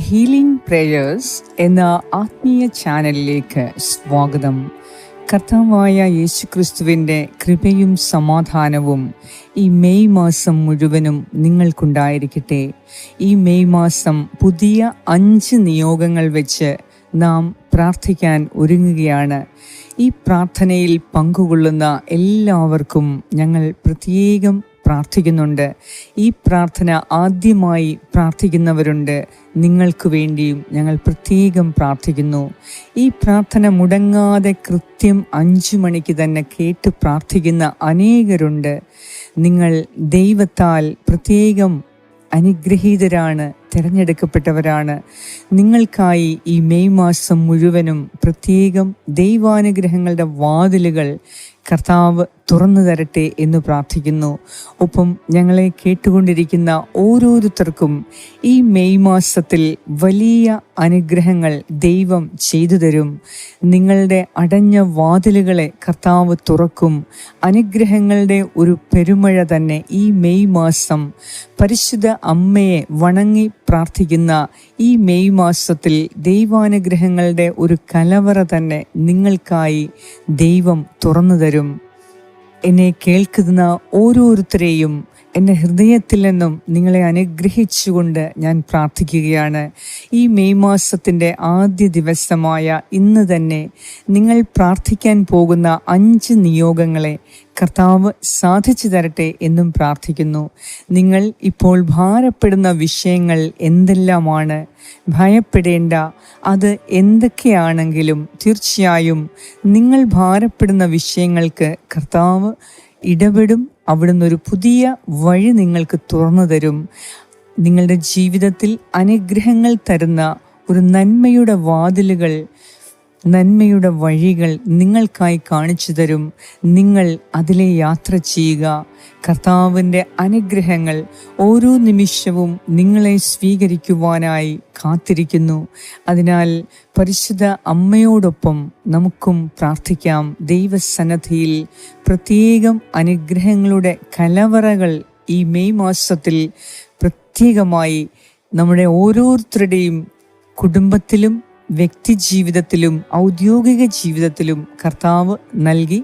Healing prayers എന്ന ആത്മീയ ചാനലിലേക്ക് സ്വാഗതം. കർത്താവായ യേശുക്രിസ്തുവിന്റെ കൃപയും സമാധാനവും ഈ മെയ് മാസം മുഴുവനും നിങ്ങൾക്കുണ്ടായിരിക്കട്ടെ. ഈ മെയ് മാസം പുതിയ അഞ്ച് നിയോഗങ്ങൾ വെച്ച് നാം പ്രാർത്ഥിക്കാൻ ഒരുങ്ങുകയാണ്. ഈ പ്രാർത്ഥനയിൽ പങ്കുകൊള്ളുന്ന എല്ലാവർക്കും ഞങ്ങൾ പ്രത്യേകം പ്രാർത്ഥിക്കുന്നുണ്ട്. ഈ പ്രാർത്ഥന ആദ്യമായി പ്രാർത്ഥിക്കുന്നവരുണ്ട്. നിങ്ങൾക്ക് വേണ്ടിയും ഞങ്ങൾ പ്രത്യേകം പ്രാർത്ഥിക്കുന്നു. ഈ പ്രാർത്ഥന മുടങ്ങാതെ കൃത്യം അഞ്ചു മണിക്ക് തന്നെ കേട്ട് പ്രാർത്ഥിക്കുന്ന അനേകരുണ്ട്. നിങ്ങൾ ദൈവത്താൽ പ്രത്യേകം അനുഗ്രഹീതരാണ് തിരഞ്ഞെടുക്കപ്പെട്ടവരാണ്. നിങ്ങൾക്കായി ഈ മെയ് മാസം മുഴുവനും പ്രത്യേകം ദൈവാനുഗ്രഹങ്ങളുടെ വാതിലുകൾ കർത്താവ് തുറന്നു തരട്ടെ എന്ന് പ്രാർത്ഥിക്കുന്നു. ഒപ്പം ഞങ്ങളെ കേട്ടുകൊണ്ടിരിക്കുന്ന ഓരോരുത്തർക്കും ഈ മെയ് മാസത്തിൽ വലിയ അനുഗ്രഹങ്ങൾ ദൈവം ചെയ്തു തരും. നിങ്ങളുടെ അടഞ്ഞ വാതിലുകളെ കർത്താവ് തുറക്കും. അനുഗ്രഹങ്ങളുടെ ഒരു പെരുമഴ തന്നെ ഈ മെയ് മാസം പരിശുദ്ധ അമ്മയെ വണങ്ങി പ്രാർത്ഥിക്കുന്ന ഈ മെയ് മാസത്തിൽ ദൈവാനുഗ്രഹങ്ങളുടെ ഒരു കലവറ തന്നെ നിങ്ങൾക്കായി ദൈവം തുറന്നു തരും. എന്നെ കേൾക്കുന്ന ഓരോരുത്തരെയും എന്റെ ഹൃദയത്തിൽ നിന്നും നിങ്ങളെ അനുഗ്രഹിച്ചുകൊണ്ട് ഞാൻ പ്രാർത്ഥിക്കുകയാണ്. ഈ മെയ് മാസത്തിന്റെ ആദ്യ ദിവസമായ ഇന്ന് തന്നെ നിങ്ങൾ പ്രാർത്ഥിക്കാൻ പോകുന്ന അഞ്ച് നിയോഗങ്ങളെ കർത്താവ് സാധിച്ചു തരട്ടെ എന്നും പ്രാർത്ഥിക്കുന്നു. നിങ്ങൾ ഇപ്പോൾ ഭാരപ്പെടുന്ന വിഷയങ്ങൾ എന്തെല്ലാമാണ്? ഭയപ്പെടേണ്ട അത് എന്തൊക്കെയാണെങ്കിലും തീർച്ചയായും നിങ്ങൾ ഭാരപ്പെടുന്ന വിഷയങ്ങൾക്ക് കർത്താവ് ഇടപെടും അവിടുന്ന് ഒരു പുതിയ വഴി നിങ്ങൾക്ക് തുറന്നു തരും. നിങ്ങളുടെ ജീവിതത്തിൽ അനുഗ്രഹങ്ങൾ തരുന്ന ഒരു നന്മയുടെ വാതിലുകൾ നന്മയുടെ വഴികൾ നിങ്ങൾക്കായി കാണിച്ചു തരും. നിങ്ങൾ അതിലെ യാത്ര ചെയ്യുക. കർത്താവിന്റെ അനുഗ്രഹങ്ങൾ ഓരോ നിമിഷവും നിങ്ങളെ സ്വീകരിക്കുവാനായി കാത്തിരിക്കുന്നു. അതിനാൽ പരിശുദ്ധ അമ്മയോടൊപ്പം നമുക്കും പ്രാർത്ഥിക്കാം. ദൈവസന്നദ്ധിയിൽ പ്രത്യേകം അനുഗ്രഹങ്ങളുടെ കലവറകൾ ഈ മെയ് മാസത്തിൽ പ്രത്യേകമായി നമ്മുടെ ഓരോരുത്തരുടെയും കുടുംബത്തിലും വ്യക്തി ജീവിതത്തിലും ഔദ്യോഗിക ജീവിതത്തിലും കർത്താവ് നൽകി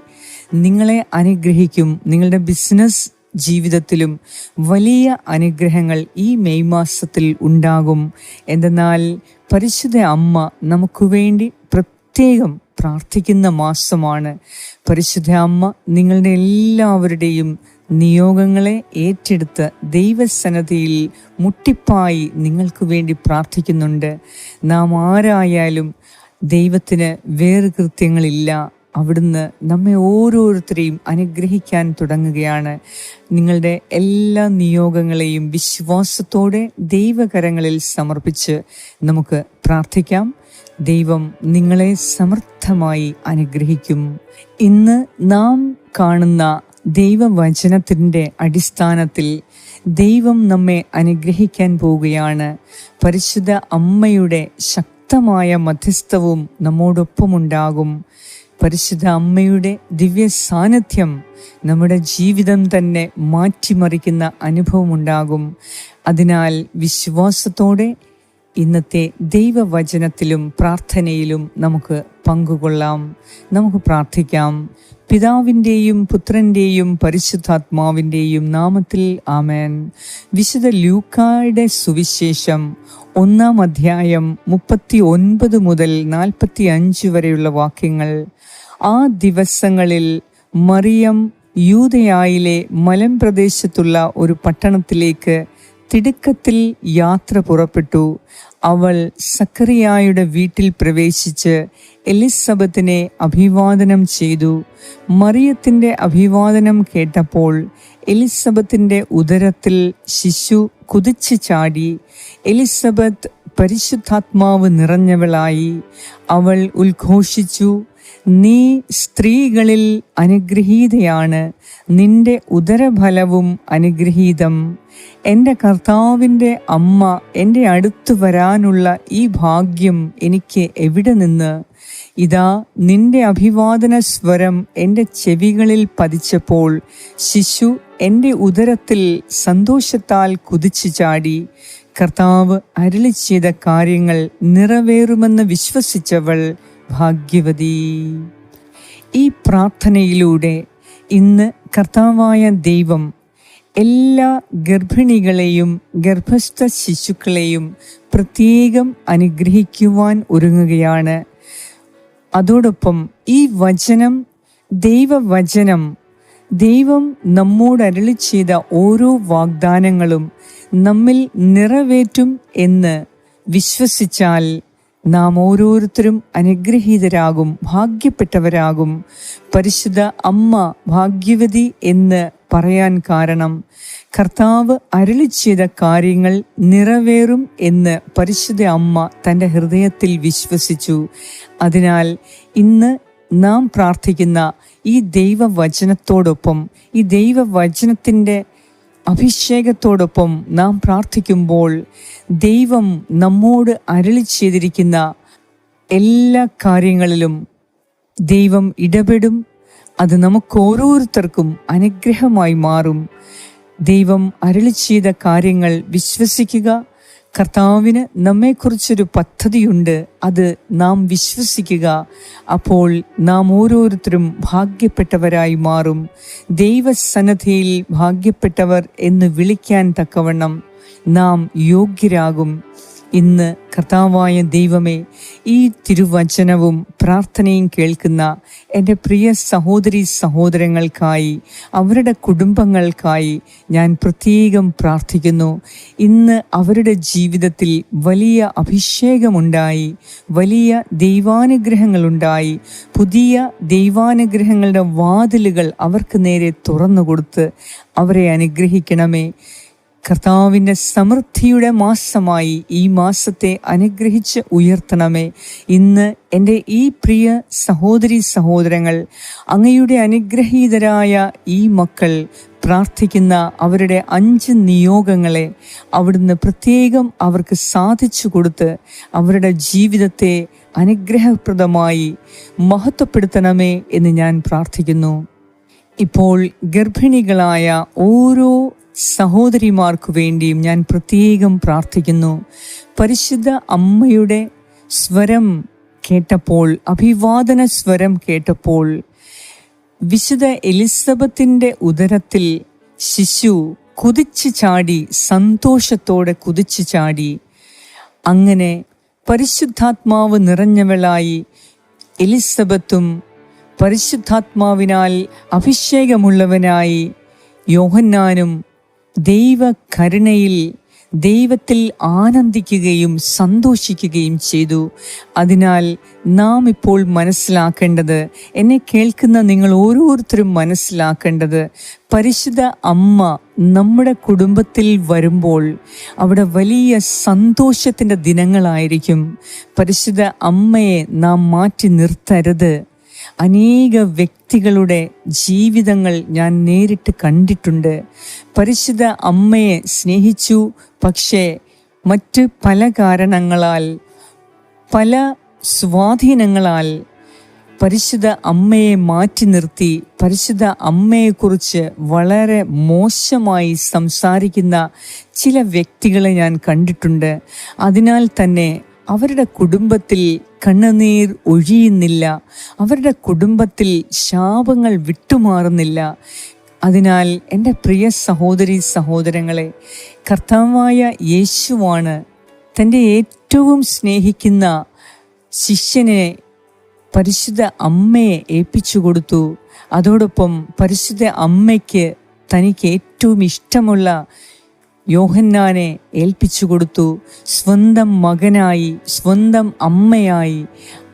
നിങ്ങളെ അനുഗ്രഹിക്കും. നിങ്ങളുടെ ബിസിനസ് ജീവിതത്തിലും വലിയ അനുഗ്രഹങ്ങൾ ഈ മെയ് മാസത്തിൽ ഉണ്ടാകും. എന്തെന്നാൽ പരിശുദ്ധ അമ്മ നമുക്ക് വേണ്ടി പ്രത്യേകം പ്രാർത്ഥിക്കുന്ന മാസമാണ്. പരിശുദ്ധ അമ്മ നിങ്ങളുടെ എല്ലാവരുടെയും നിയോഗങ്ങളെ ഏറ്റെടുത്ത് ദൈവസന്നദ്ധിയിൽ മുട്ടിപ്പായി നിങ്ങൾക്ക് വേണ്ടി പ്രാർത്ഥിക്കുന്നുണ്ട്. നാം ആരായാലും ദൈവത്തിന് വേറെ കൃത്യങ്ങളില്ല. അവിടുന്ന് നമ്മെ ഓരോരുത്തരെയും അനുഗ്രഹിക്കാൻ തുടങ്ങുകയാണ്. നിങ്ങളുടെ എല്ലാ നിയോഗങ്ങളെയും വിശ്വാസത്തോടെ ദൈവകരങ്ങളിൽ സമർപ്പിച്ച് നമുക്ക് പ്രാർത്ഥിക്കാം. ദൈവം നിങ്ങളെ സമർത്ഥമായി അനുഗ്രഹിക്കും. ഇന്ന് നാം കാണുന്ന ദൈവവചനത്തിന്റെ അടിസ്ഥാനത്തിൽ ദൈവം നമ്മെ അനുഗ്രഹിക്കാൻ പോവുകയാണ്. പരിശുദ്ധ അമ്മയുടെ ശക്തമായ മധ്യസ്ഥവും നമ്മോടൊപ്പമുണ്ടാകും. പരിശുദ്ധ അമ്മയുടെ ദിവ്യ സാന്നിധ്യം നമ്മുടെ ജീവിതം തന്നെ മാറ്റിമറിക്കുന്ന അനുഭവമുണ്ടാകും. അതിനാൽ വിശ്വാസത്തോടെ ഇന്നത്തെ ദൈവവചനത്തിലും പ്രാർത്ഥനയിലും നമുക്ക് പങ്കുകൊള്ളാം. നമുക്ക് പ്രാർത്ഥിക്കാം. പിതാവിന്റെയും പുത്രന്റെയും പരിശുദ്ധാത്മാവിന്റെയും നാമത്തിൽ ആമേൻ. വിശുദ്ധ ലൂക്കായുടെ സുവിശേഷം ഒന്നാം അധ്യായം മുപ്പത്തി ഒൻപത് മുതൽ നാൽപ്പത്തി അഞ്ച് വരെയുള്ള വാക്യങ്ങൾ. ആ ദിവസങ്ങളിൽ മറിയം യൂതയായിലെ മലമ്പ്രദേശത്തുള്ള ഒരു പട്ടണത്തിലേക്ക് തിടുക്കത്തിൽ യാത്ര പുറപ്പെട്ടു. അവൾ സക്കറിയായുടെ വീട്ടിൽ പ്രവേശിച്ച് എലിസബത്തിനെ അഭിവാദനം ചെയ്തു. മറിയത്തിന്റെ അഭിവാദനം കേട്ടപ്പോൾ എലിസബത്തിന്റെ ഉദരത്തിൽ ശിശു കുതിച്ചു ചാടി. എലിസബത്ത് പരിശുദ്ധാത്മാവ് നിറഞ്ഞവളായി. അവൾ ഉദ്ഘോഷിച്ചു. നീ സ്ത്രീകളിൽ അനുഗ്രഹീതയാണ്. നിന്റെ ഉദരഫലവും അനുഗ്രഹീതം. എന്റെ കർത്താവിന്റെ അമ്മ എന്റെ അടുത്ത് വരാനുള്ള ഈ ഭാഗ്യം എനിക്ക് എവിടെ നിന്ന്? ഇതാ നിന്റെ അഭിവാദന സ്വരം എന്റെ ചെവികളിൽ പതിച്ചപ്പോൾ ശിശു എന്റെ ഉദരത്തിൽ സന്തോഷത്താൽ കുതിച്ചു ചാടി. കർത്താവ് അരളി ചെയ്ത കാര്യങ്ങൾ നിറവേറുമെന്ന് വിശ്വസിച്ചവൾ ഭാഗ്യവതി. ഈ പ്രാർത്ഥനയിലൂടെ ഇന്ന് കർത്താവായ ദൈവം എല്ലാ ഗർഭിണികളെയും ഗർഭസ്ഥ ശിശുക്കളെയും പ്രത്യേകം അനുഗ്രഹിക്കുവാൻ ഒരുങ്ങുകയാണ്. അതോടൊപ്പം ഈ വചനം ദൈവവചനം ദൈവം നമ്മോട് അരളി ചെയ്ത ഓരോ വാഗ്ദാനങ്ങളും നമ്മിൽ നിറവേറ്റും എന്ന് വിശ്വസിച്ചാൽ നാം ഓരോരുത്തരും അനുഗ്രഹീതരാകും ഭാഗ്യപ്പെട്ടവരാകും. പരിശുദ്ധ അമ്മ ഭാഗ്യവതി എന്ന് പറയാൻ കാരണം കർത്താവ് അരളി ചെയ്ത കാര്യങ്ങൾ നിറവേറും എന്ന് പരിശുദ്ധ അമ്മ തന്റെ ഹൃദയത്തിൽ വിശ്വസിച്ചു. അതിനാൽ ഇന്ന് നാം പ്രാർത്ഥിക്കുന്ന ഈ ദൈവവചനത്തോടൊപ്പം ഈ ദൈവവചനത്തിന്റെ അഭിഷേകത്തോടൊപ്പം നാം പ്രാർത്ഥിക്കുമ്പോൾ ദൈവം നമ്മോട് അരളി ചെയ്തിരിക്കുന്ന എല്ലാ കാര്യങ്ങളിലും ദൈവം ഇടപെടും. അത് നമുക്ക് ഓരോരുത്തർക്കും അനുഗ്രഹമായി മാറും. ദൈവം അരളി ചെയ്ത കാര്യങ്ങൾ വിശ്വസിക്കുക. കർത്താവിന് നമ്മെക്കുറിച്ചൊരു പദ്ധതിയുണ്ട്. അത് നാം വിശ്വസിക്കുക. അപ്പോൾ നാം ഓരോരുത്തരും ഭാഗ്യപ്പെട്ടവരായി മാറും. ദൈവസന്നദ്ധിയിൽ ഭാഗ്യപ്പെട്ടവർ എന്ന് വിളിക്കാൻ തക്കവണ്ണം നാം യോഗ്യരാകും. ഇന്ന് കർത്താവായ ദൈവമേ ഈ തിരുവചനവും പ്രാർത്ഥനയും കേൾക്കുന്ന എന്റെ പ്രിയ സഹോദരി സഹോദരങ്ങൾക്കായി അവരുടെ കുടുംബങ്ങൾക്കായി ഞാൻ പ്രത്യേകം പ്രാർത്ഥിക്കുന്നു. ഇന്ന് അവരുടെ ജീവിതത്തിൽ വലിയ അഭിഷേകമുണ്ടായി വലിയ ദൈവാനുഗ്രഹങ്ങളുണ്ടായി പുതിയ ദൈവാനുഗ്രഹങ്ങളുടെ വാതിലുകൾ അവർക്ക് നേരെ തുറന്നു കൊടുത്ത് അവരെ അനുഗ്രഹിക്കണമേ. കർത്താവിന്റെ സമൃദ്ധിയുടെ മാസമായി ഈ മാസത്തെ അനുഗ്രഹിച്ച് ഉയർത്തണമേ. ഇന്ന് എന്റെ ഈ പ്രിയ സഹോദരി സഹോദരങ്ങൾ അങ്ങയുടെ അനുഗ്രഹീതരായ ഈ മക്കൾ പ്രാർത്ഥിക്കുന്ന അവരുടെ അഞ്ച് നിയോഗങ്ങളെ അവിടുന്ന് പ്രത്യേകം അവർക്ക് സാധിച്ചു കൊടുത്ത് അവരുടെ ജീവിതത്തെ അനുഗ്രഹപ്രദമായി മഹത്വപ്പെടുത്തണമേ എന്ന് ഞാൻ പ്രാർത്ഥിക്കുന്നു. ഇപ്പോൾ ഗർഭിണികളായ ഓരോ സഹോദരിമാർക്കു വേണ്ടിയും ഞാൻ പ്രത്യേകം പ്രാർത്ഥിക്കുന്നു. പരിശുദ്ധ അമ്മയുടെ സ്വരം കേട്ടപ്പോൾ അഭിവാദന സ്വരം കേട്ടപ്പോൾ വിശുദ്ധ എലിസബത്തിന്റെ ഉദരത്തിൽ ശിശു കുതിച്ചു ചാടി സന്തോഷത്തോടെ കുതിച്ചു ചാടി. അങ്ങനെ പരിശുദ്ധാത്മാവ് നിറഞ്ഞവളായി എലിസബത്തും പരിശുദ്ധാത്മാവിനാൽ അഭിഷേകമുള്ളവനായി യോഹന്നാനും ദൈവകരുണയിൽ ദൈവത്തിൽ ആനന്ദിക്കുകയും സന്തോഷിക്കുകയും ചെയ്തു. അതിനാൽ നാം ഇപ്പോൾ മനസ്സിലാക്കേണ്ടത് എന്നെ കേൾക്കുന്ന നിങ്ങൾ ഓരോരുത്തരും മനസ്സിലാക്കേണ്ടത് പരിശുദ്ധ അമ്മ നമ്മുടെ കുടുംബത്തിൽ വരുമ്പോൾ അവിടെ വലിയ സന്തോഷത്തിന്റെ ദിനങ്ങളായിരിക്കും. പരിശുദ്ധ അമ്മയെ നാം മാറ്റി നിർത്തരുത്. അനേക വ്യക്തികളുടെ ജീവിതങ്ങൾ ഞാൻ നേരിട്ട് കണ്ടിട്ടുണ്ട്. പരിശുദ്ധ അമ്മയെ സ്നേഹിച്ചു. പക്ഷേ മറ്റ് പല കാരണങ്ങളാൽ പല സ്വാധീനങ്ങളാൽ പരിശുദ്ധ അമ്മയെ മാറ്റി നിർത്തി പരിശുദ്ധ അമ്മയെക്കുറിച്ച് വളരെ മോശമായി സംസാരിക്കുന്ന ചില വ്യക്തികളെ ഞാൻ കണ്ടിട്ടുണ്ട്. അതിനാൽ തന്നെ അവരുടെ കുടുംബത്തിൽ കണ്ണുനീർ ഒഴിയുന്നില്ല. അവരുടെ കുടുംബത്തിൽ ശാപങ്ങൾ വിട്ടുമാറുന്നില്ല. അതിനാൽ എന്റെ പ്രിയ സഹോദരി സഹോദരങ്ങളെ കർത്താവായ യേശുവാണ് തന്റെ ഏറ്റവും സ്നേഹിക്കുന്ന ശിഷ്യനെ പരിശുദ്ധ അമ്മയെ ഏൽപ്പിച്ചു കൊടുത്തു. അതോടൊപ്പം പരിശുദ്ധ അമ്മയ്ക്ക് തനിക്ക് ഏറ്റവും ഇഷ്ടമുള്ള യോഹന്നാനെ ഏൽപ്പിച്ചു കൊടുത്തു. സ്വന്തം മകനായി സ്വന്തം അമ്മയായി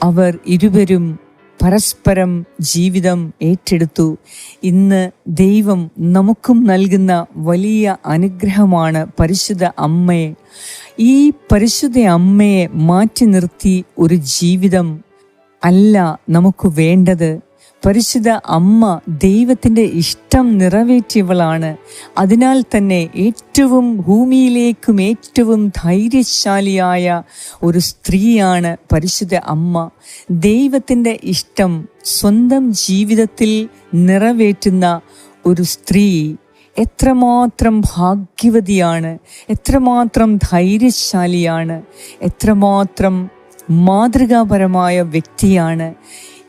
അവർ ഇരുവരും പരസ്പരം ജീവിതം ഏറ്റെടുത്തു. ഇന്ന് ദൈവം നമുക്കും നൽകുന്ന വലിയ അനുഗ്രഹമാണ് പരിശുദ്ധ അമ്മയെ. ഈ പരിശുദ്ധ അമ്മയെ മാറ്റി നിർത്തി ഒരു ജീവിതം അല്ല നമുക്ക് വേണ്ടത്. പരിശുദ്ധ അമ്മ ദൈവത്തിന്റെ ഇഷ്ടം നിറവേറ്റിയവളാണ്. അതിനാൽ തന്നെ ഏറ്റവും ഭൂമിയിലേക്കും ഏറ്റവും ധൈര്യശാലിയായ ഒരു സ്ത്രീയാണ് പരിശുദ്ധ അമ്മ. ദൈവത്തിന്റെ ഇഷ്ടം സ്വന്തം ജീവിതത്തിൽ നിറവേറ്റുന്ന ഒരു സ്ത്രീ എത്രമാത്രം ഭാഗ്യവതിയാണ് എത്രമാത്രം ധൈര്യശാലിയാണ് എത്രമാത്രം മാതൃകാപരമായ വ്യക്തിയാണ്.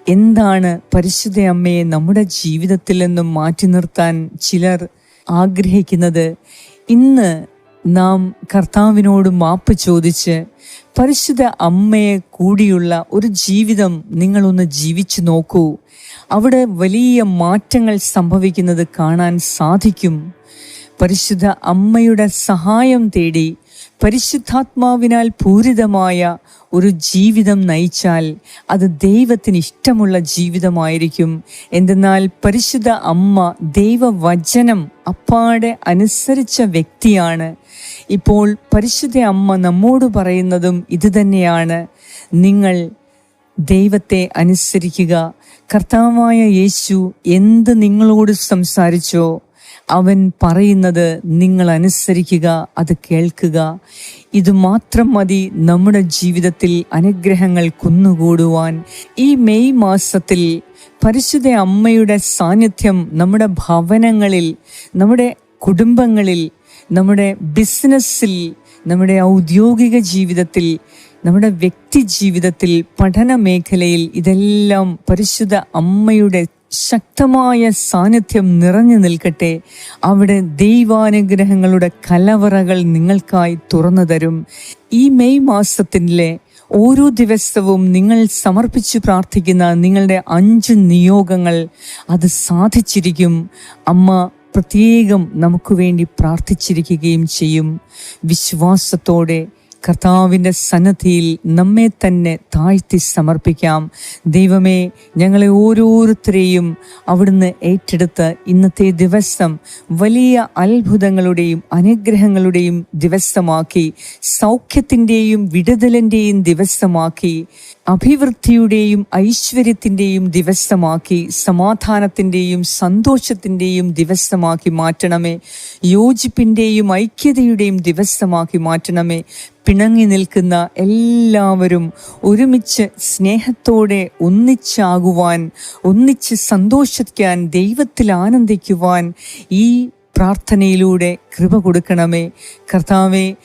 എന്താണ് പരിശുദ്ധ അമ്മയെ നമ്മുടെ ജീവിതത്തിൽ നിന്നും മാറ്റി നിർത്താൻ ചിലർ ആഗ്രഹിക്കുന്നത്? ഇന്ന് നാം കർത്താവിനോട് മാപ്പ് ചോദിച്ച് പരിശുദ്ധ അമ്മയെ കൂടിയുള്ള ഒരു ജീവിതം നിങ്ങളൊന്ന് ജീവിച്ചു നോക്കൂ. അവിടെ വലിയ മാറ്റങ്ങൾ സംഭവിക്കുന്നത് കാണാൻ സാധിക്കും. പരിശുദ്ധ അമ്മയുടെ സഹായം തേടി പരിശുദ്ധാത്മാവിനാൽ പൂരിതമായ ഒരു ജീവിതം നയിച്ചാൽ അത് ദൈവത്തിന് ഇഷ്ടമുള്ള ജീവിതമായിരിക്കും. എന്തെന്നാൽ പരിശുദ്ധ അമ്മ ദൈവവചനം അപ്പാടെ അനുസരിച്ച വ്യക്തിയാണ്. ഇപ്പോൾ പരിശുദ്ധ അമ്മ നമ്മോട് പറയുന്നതും ഇതുതന്നെയാണ് നിങ്ങൾ ദൈവത്തെ അനുസരിക്കുക. കർത്താവായ യേശു എന്ത് നിങ്ങളോട് സംസാരിച്ചോ അവൻ പറയുന്നത് നിങ്ങൾ അനുസരിക്കുക അത് കേൾക്കുക. ഇത് മാത്രം മതി നമ്മുടെ ജീവിതത്തിൽ അനുഗ്രഹങ്ങൾ കുന്നുകൂടുവാൻ. ഈ മെയ് മാസത്തിൽ പരിശുദ്ധ അമ്മയുടെ സാന്നിധ്യം നമ്മുടെ ഭവനങ്ങളിൽ നമ്മുടെ കുടുംബങ്ങളിൽ നമ്മുടെ ബിസിനസ്സിൽ നമ്മുടെ ഔദ്യോഗിക ജീവിതത്തിൽ നമ്മുടെ വ്യക്തി ജീവിതത്തിൽ പഠന മേഖലയിൽ ഇതെല്ലാം പരിശുദ്ധ അമ്മയുടെ ശക്തമായ സാന്നിധ്യം നിറഞ്ഞു നിൽക്കട്ടെ. അവിടെ ദൈവാനുഗ്രഹങ്ങളുടെ കലവറകൾ നിങ്ങൾക്കായി തുറന്നു തരും. ഈ മെയ് മാസത്തിലെ ഓരോ ദിവസവും നിങ്ങൾ സമർപ്പിച്ച് പ്രാർത്ഥിക്കുന്ന നിങ്ങളുടെ അഞ്ച് നിയോഗങ്ങൾ അത് സാധിച്ചിരിക്കും. അമ്മ പ്രത്യേകം നമുക്ക് വേണ്ടി പ്രാർത്ഥിച്ചിരിക്കുകയും ചെയ്യും. വിശ്വാസത്തോടെ കർത്താവിന്റെ സന്നദ്ധിയിൽ നമ്മെ തന്നെ താഴ്ത്തി സമർപ്പിക്കാം. ദൈവമേ ഞങ്ങളെ ഓരോരുത്തരെയും അവിടുന്ന് ഏറ്റെടുത്ത് ഇന്നത്തെ ദിവസം വലിയ അത്ഭുതങ്ങളുടെയും അനുഗ്രഹങ്ങളുടെയും ദിവസമാക്കി സൗഖ്യത്തിന്റെയും വിടുതലിന്റെയും ദിവസമാക്കി അഭിവൃദ്ധിയുടെയും ഐശ്വര്യത്തിന്റെയും ദിവസമാക്കി സമാധാനത്തിന്റെയും സന്തോഷത്തിന്റെയും ദിവസമാക്കി മാറ്റണമേ. യോജിപ്പിന്റെയും ഐക്യതയുടെയും ദിവസമാക്കി മാറ്റണമേ. പിണങ്ങി നിൽക്കുന്ന എല്ലാവരും ഒരുമിച്ച് സ്നേഹത്തോടെ ഒന്നിച്ചാകുവാൻ ഒന്നിച്ച് സന്തോഷിക്കാൻ ദൈവത്തിൽ ആനന്ദിക്കുവാൻ ഈ പ്രാർത്ഥനയിലൂടെ കൃപ കൊടുക്കണമേ. കർത്താവെ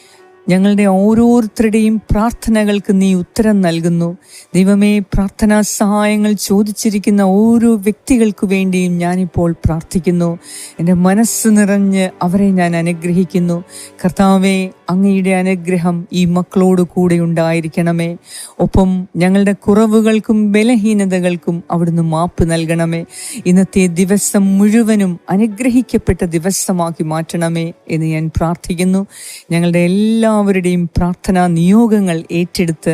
ഞങ്ങളുടെ ഓരോരുത്തരുടെയും പ്രാർത്ഥനകൾക്ക് നീ ഉത്തരം നൽകുന്നു. ദൈവമേ പ്രാർത്ഥനാ സഹായങ്ങൾ ചോദിച്ചിരിക്കുന്ന ഓരോ വ്യക്തികൾക്കു വേണ്ടിയും ഞാനിപ്പോൾ പ്രാർത്ഥിക്കുന്നു. എന്റെ മനസ്സ് നിറഞ്ഞ് അവരെ ഞാൻ അനുഗ്രഹിക്കുന്നു. കർത്താവെ അങ്ങയുടെ അനുഗ്രഹം ഈ മക്കളോട് കൂടെ ഉണ്ടായിരിക്കണമേ. ഒപ്പം ഞങ്ങളുടെ കുറവുകൾക്കും ബലഹീനതകൾക്കും അവിടുന്ന് മാപ്പ് നൽകണമേ. ഇന്നത്തെ ദിവസം മുഴുവനും അനുഗ്രഹിക്കപ്പെട്ട ദിവസമാക്കി മാറ്റണമേ എന്ന് ഞാൻ പ്രാർത്ഥിക്കുന്നു. ഞങ്ങളുടെ എല്ലാവരുടെയും പ്രാർത്ഥനാ നിയോഗങ്ങൾ ഏറ്റെടുത്ത്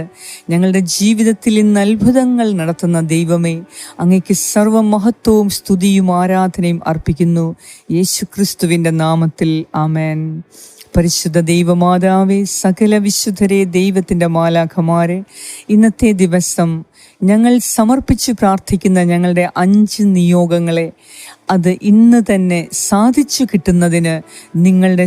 ഞങ്ങളുടെ ജീവിതത്തിൽ ഇന്ന് അത്ഭുതങ്ങൾ നടത്തുന്ന ദൈവമേ അങ്ങയ്ക്ക് സർവമഹത്വവും സ്തുതിയും ആരാധനയും അർപ്പിക്കുന്നു. യേശു ക്രിസ്തുവിന്റെ നാമത്തിൽ ആമേൻ. പരിശുദ്ധ ദൈവമാതാവേ സകല വിശുദ്ധരെ ദൈവത്തിന്റെ മാലാഖമാരെ ഇന്നത്തെ ദിവസം ഞങ്ങൾ സമർപ്പിച്ച് പ്രാർത്ഥിക്കുന്ന ഞങ്ങളുടെ അഞ്ച് നിയോഗങ്ങളെ അത് ഇന്ന് തന്നെ സാധിച്ചു കിട്ടുന്നതിന് നിങ്ങളുടെ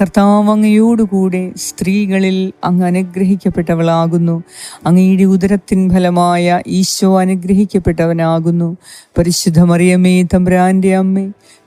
കർത്താവ് അങ്ങയോടുകൂടെ സ്ത്രീകളിൽ അങ്ങ് അനുഗ്രഹിക്കപ്പെട്ടവളാകുന്നു. അങ്ങയുടെ ഉദരത്തിൻ ഫലമായ ഈശോ അനുഗ്രഹിക്കപ്പെട്ടവനാകുന്നു. പരിശുദ്ധ മറിയമേ തമ്പുരാന്റെ അമ്മേ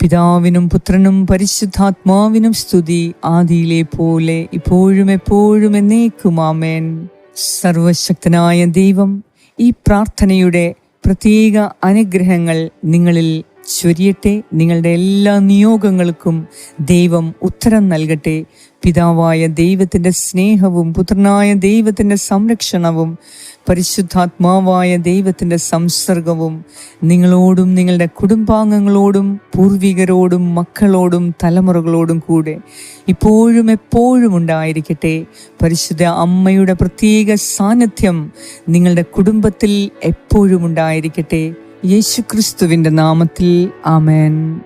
പിതാവിനും പുത്രനും പരിശുദ്ധാത്മാവിനും സ്തുതി ആദിയിലെ പോലെ ഇപ്പോഴും എപ്പോഴും എന്നേക്കും ആമേൻ. സർവശക്തനായ ദൈവം ഈ പ്രാർത്ഥനയുടെ പ്രത്യേക അനുഗ്രഹങ്ങൾ നിങ്ങളിൽ ചൊരിയട്ടെ. നിങ്ങളുടെ എല്ലാ നിയോഗങ്ങൾക്കും ദൈവം ഉത്തരം നൽകട്ടെ. പിതാവായ ദൈവത്തിന്റെ സ്നേഹവും പുത്രനായ ദൈവത്തിന്റെ സംരക്ഷണവും പരിശുദ്ധാത്മാവായ ദൈവത്തിന്റെ സംസർഗവും നിങ്ങളോടും നിങ്ങളുടെ കുടുംബാംഗങ്ങളോടും പൂർവികരോടും മക്കളോടും തലമുറകളോടും കൂടെ ഇപ്പോഴും എപ്പോഴും ഉണ്ടായിരിക്കട്ടെ. പരിശുദ്ധ അമ്മയുടെ പ്രത്യേക സാന്നിധ്യം നിങ്ങളുടെ കുടുംബത്തിൽ എപ്പോഴും ഉണ്ടായിരിക്കട്ടെ. യേശുക്രിസ്തുവിന്റെ നാമത്തിൽ. ആമേൻ.